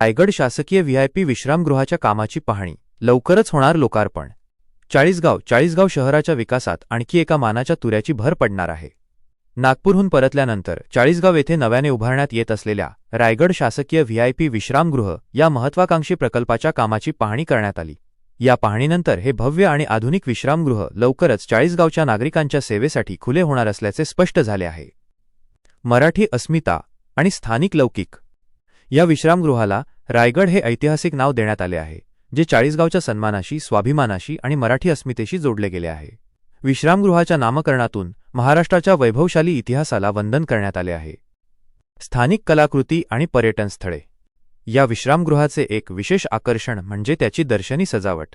रायगड शासकीय व्हीआयपी विश्रामगृहाच्या कामाची पाहणी. लवकरच होणार लोकार्पण. चाळीसगाव चाळीसगाव शहराच्या विकासात आणखी एका मानाच्या तुऱ्याची भर पडणार आहे. नागपूरहून परतल्यानंतर चाळीसगाव येथे नव्याने उभारण्यात येत असलेल्या रायगड शासकीय व्हीआयपी विश्रामगृह या महत्वाकांक्षी प्रकल्पाच्या कामाची पाहणी करण्यात आली. या पाहणीनंतर हे भव्य आणि आधुनिक विश्रामगृह लवकरच चाळीसगावच्या नागरिकांच्या सेवेसाठी खुले होणार असल्याचे स्पष्ट झाले आहे. मराठी अस्मिता आणि स्थानिक लौकिक या विश्रामगृहाला रायगड हे ऐतिहासिक नाव देण्यात आले आहे जे चाळीसगावच्या सन्मानाशी स्वाभिमानाशी आणि मराठी अस्मितेशी जोडले गेले आहे. विश्रामगृहाच्या नामकरणातून महाराष्ट्राच्या वैभवशाली इतिहासाला वंदन करण्यात आले आहे. स्थानिक कलाकृती आणि पर्यटन स्थळे. या विश्रामगृहाचे एक विशेष आकर्षण म्हणजे त्याची दर्शनी सजावट.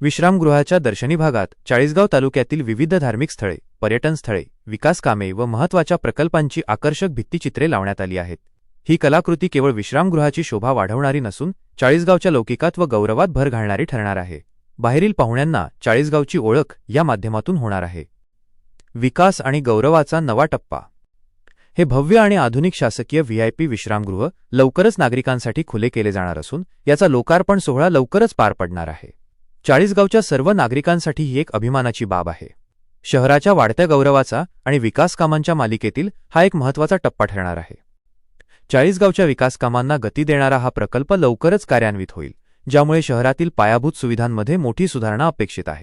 विश्रामगृहाच्या दर्शनी भागात चाळीसगाव तालुक्यातील विविध धार्मिक स्थळे पर्यटन स्थळे व महत्त्वाच्या प्रकल्पांची आकर्षक भित्तिचित्रे लावण्यात आली आहेत. ही कलाकृती केवळ विश्रामगृहाची शोभा वाढवणारी नसून चाळीसगावच्या लौकिकात व गौरवात भर घालणारी ठरणार आहे. बाहेरील पाहुण्यांना चाळीसगावची ओळख या माध्यमातून होणार आहे. विकास आणि गौरवाचा नवा टप्पा. हे भव्य आणि आधुनिक शासकीय व्हीआयपी विश्रामगृह लवकरच नागरिकांसाठी खुले केले जाणार असून याचा लोकार्पण सोहळा लवकरच पार पडणार आहे. चाळीसगावच्या सर्व नागरिकांसाठी ही एक अभिमानाची बाब आहे. शहराच्या वाढत्या गौरवाचा आणि विकास कामांच्या मालिकेतील हा एक महत्त्वाचा टप्पा ठरणार आहे. चाळीसगावच्या विकासकामांना गती देणारा हा प्रकल्प लवकरच कार्यान्वित होईल ज्यामुळे शहरातील पायाभूत सुविधांमध्ये मोठी सुधारणा अपेक्षित आहे.